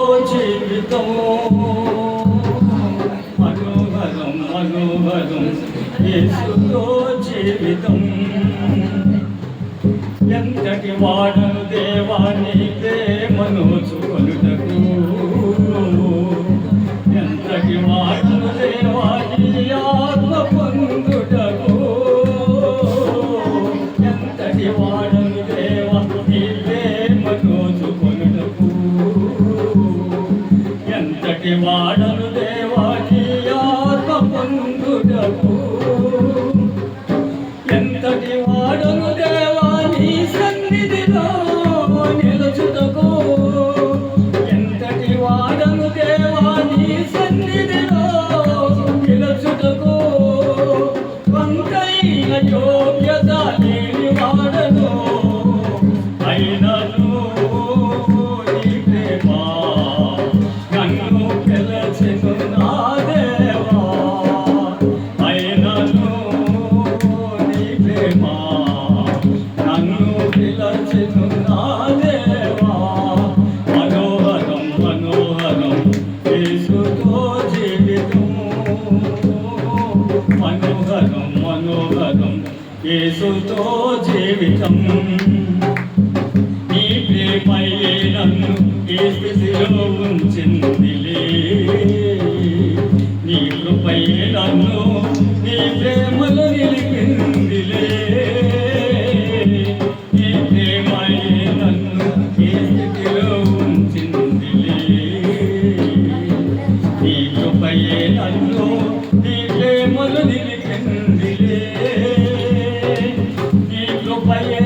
జీవితము మనోహరం మనోహరం యేసుతో జీవితం ఎంతటి వాడను దేవాన్ని ಭಕ್ತಿ ಮಾಡಲು ದೇವಾಕಿಯಾರು ಎಂತಟಿ ಮಾಡಲು ದೇವ యేసుతో జీవితం. నీ ప్రేమయే నన్ను ఈ స్థితిలో ఉంచిందిలే. Obat.